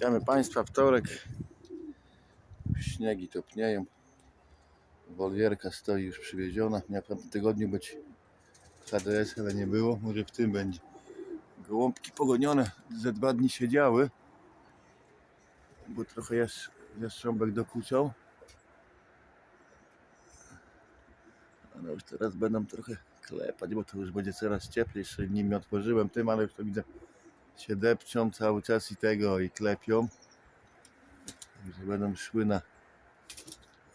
Witamy Państwa, wtorek. Śniegi topnieją. Wolwierka stoi już przywieziona. Miała w tygodniu być HDS, ale nie było. Może w tym będzie. Gołąbki pogonione ze dwa dni siedziały. Bo trochę jasz, jaszcząbek dokuczał. Ale już teraz będą trochę klepać, bo to już będzie coraz cieplej. Jeszcze nim nie otworzyłem tym, ale już to widzę się depczą cały czas i tego i klepią. Także będą szły na,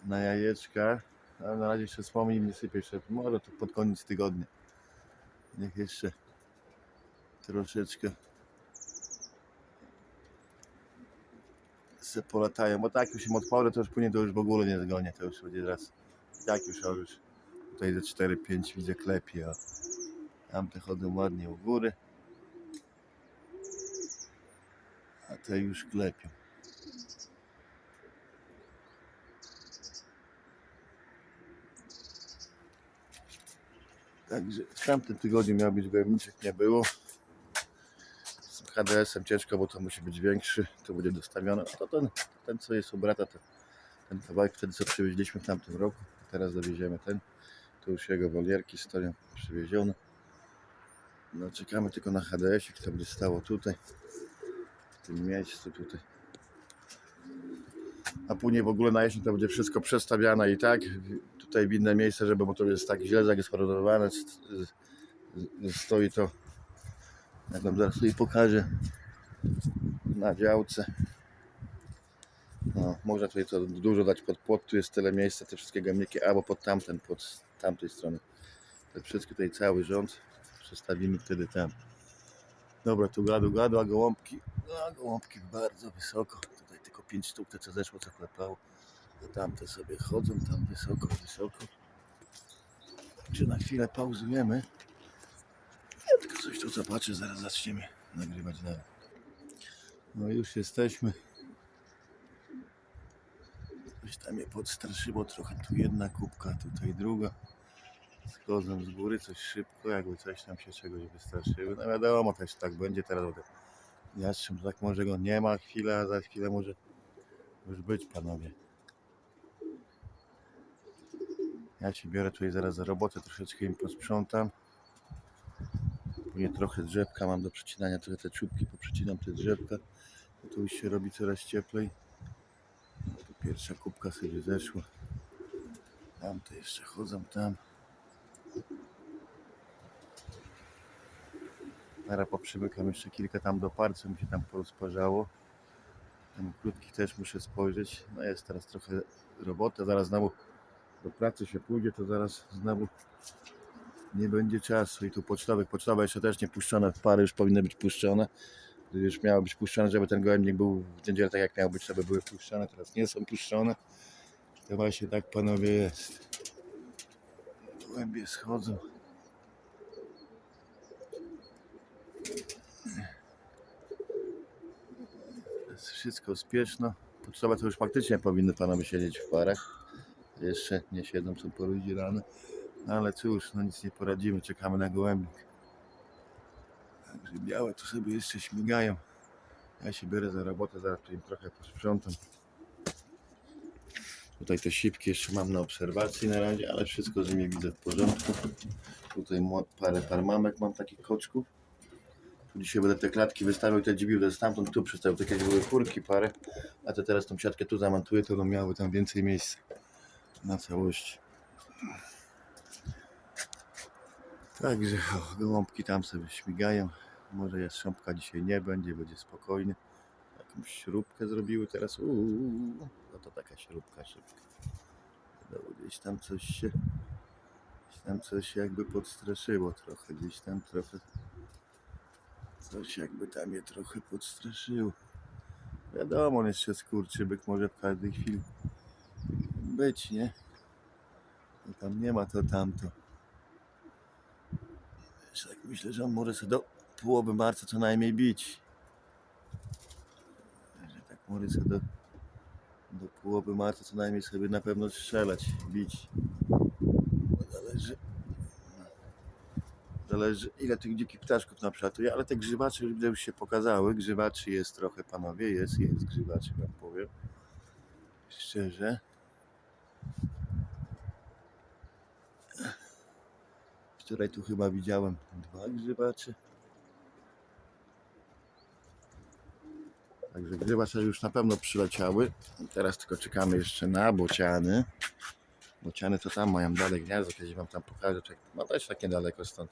na jajeczka. Ale na razie jeszcze słomy im nie sypię jeszcze. Może to pod koniec tygodnia. Niech jeszcze troszeczkę se polatają. Bo tak już im odporę, to już później to już w ogóle nie zgonię. To już będzie raz. Tak już, a już tutaj ze 4-5 widzę klepie. A tamte chodzą ładnie u góry. A te już klepią. Także w tamtym tygodniu miał być gojemniczek, nie było. Z HDS-em ciężko, bo to musi być większy, to będzie dostawione. A to ten, ten co jest u brata, to ten kawałek wtedy co przywieźliśmy w tamtym roku. Teraz dowieziemy ten. Tu już jego wolierki stoją przywiezione. No czekamy tylko na HDS-ik, to będzie stało tutaj w tym miejscu tutaj. A później w ogóle na jesień to będzie wszystko przestawiane i tak. Tutaj w inne miejsce, żeby, bo to jest tak źle zagospodarowane. Stoi to, jak wam zaraz tutaj pokażę, na działce. No, można tutaj to dużo dać pod płot, tu jest tyle miejsca, te wszystkie gamniki, albo pod tamten, pod tamtej strony. Te wszystkie tutaj cały rząd przestawimy wtedy tam. Dobra, tu gadu, gadu, a gołąbki, a gołąbki bardzo wysoko. Tutaj tylko 5 sztuk, te co zeszło, co klepało. A tamte sobie chodzą tam wysoko, wysoko. Czy na chwilę pauzujemy? Ja tylko coś tu zobaczę, zaraz zaczniemy nagrywać dalej. No już jesteśmy. Coś tam mnie podstraszyło trochę. Tu jedna kubka, tutaj druga. Schodzą z góry coś szybko, jakby coś tam się czegoś wystraszyły. No wiadomo, też tak będzie teraz. Jastrząb tak może go nie ma chwilę, a za chwilę może już być panowie. Ja ci biorę tutaj zaraz za robotę, troszeczkę im posprzątam. Później trochę drzewka mam do przecinania, trochę te czubki poprzecinam te drzewka. Tu już się robi coraz cieplej. No, pierwsza kubka sobie zeszła. Tamte jeszcze chodzą tam. Teraz poprzymykam jeszcze kilka tam do par, co mi się tam porozparzało. Tam krótkich też muszę spojrzeć. No jest teraz trochę roboty. Zaraz znowu do pracy się pójdzie, to zaraz znowu nie będzie czasu. I tu pocztowych, pocztowe jeszcze też nie puszczone, w pary już powinny być puszczone. Już miały być puszczone, żeby ten gołębnik był w niedzielę tak jak miał być, żeby były puszczone. Teraz nie są puszczone. To właśnie tak panowie jest. Gołębie schodzą. Jest wszystko spieszno. Potrzeba to już faktycznie powinny panowie siedzieć w parach. Jeszcze nie siedzą, są porozdzielane. No ale cóż, no nic nie poradzimy, czekamy na gołębnik. Także białe tu sobie jeszcze śmigają. Ja się biorę za robotę, zaraz tu im trochę posprzątam. Tutaj te sipki jeszcze mam na obserwacji na razie, ale wszystko z nimi widzę w porządku. Tutaj parę par mamek mam takich koczków. Dzisiaj będę te klatki wystawiał i te dzibił, to stamtąd tu przystawił, takie jak były kurki parę, a te teraz tą siatkę tu zamontuję, to będą miały tam więcej miejsca na całości. Także o, gołąbki tam sobie śmigają. Może jastrząbka dzisiaj nie będzie, będzie spokojny. Jakąś śrubkę zrobiły teraz. Uuu, no to taka śrubka szybka. Gdzieś tam coś się, gdzieś tam coś jakby podstraszyło trochę, gdzieś tam trochę Coś jakby tam je trochę podstraszyło. Wiadomo, on jeszcze skurczybyk może w każdej chwili być, nie? No tam nie ma to tamto. Jeszcze tak myślę, że on może sobie do połowy marca co najmniej bić. Sobie do, do połowy marca co najmniej sobie na pewno strzelać, bić. Zależy. Zależy ile tych dzikich ptaszków naprzatuje, ale te grzybacze już się pokazały. Grzybaczy jest trochę panowie, jest, jest grzybaczy wam powiem. Szczerze. Wczoraj tu chyba widziałem dwa grzybacze. Także grzybacze już na pewno przyleciały. Teraz tylko czekamy jeszcze na bociany. Bociany to tam mają dalej gniazdo, kiedyś wam tam pokażę. No też takie daleko stąd.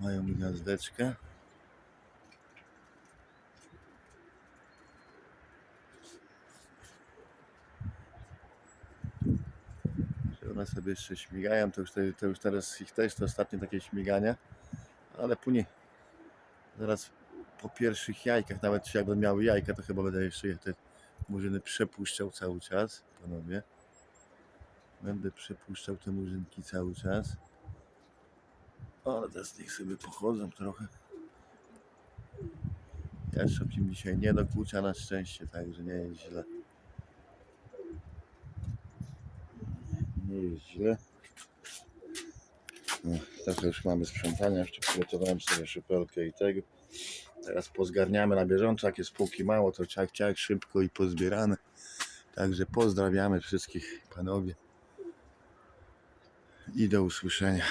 Mają gniazdeczkę. One sobie jeszcze śmigają, to już, te, to już teraz ich też to ostatnie takie śmiganie. Ale później zaraz po pierwszych jajkach, nawet jak będą miały jajka, to chyba będę jeszcze je te murzyny przepuszczał cały czas, panowie. Będę przepuszczał te murzynki cały czas. Ale teraz niech sobie pochodzą trochę. Jeszcze im dzisiaj nie dokucza na szczęście, także nie jest źle. Nie jest źle. No, trochę już mamy sprzątania, jeszcze przygotowałem sobie szupelkę i tego. Teraz pozgarniamy na bieżąco, jak jest półki mało, to ciach, ciach, szybko i pozbierane. Także pozdrawiamy wszystkich panowie i do usłyszenia.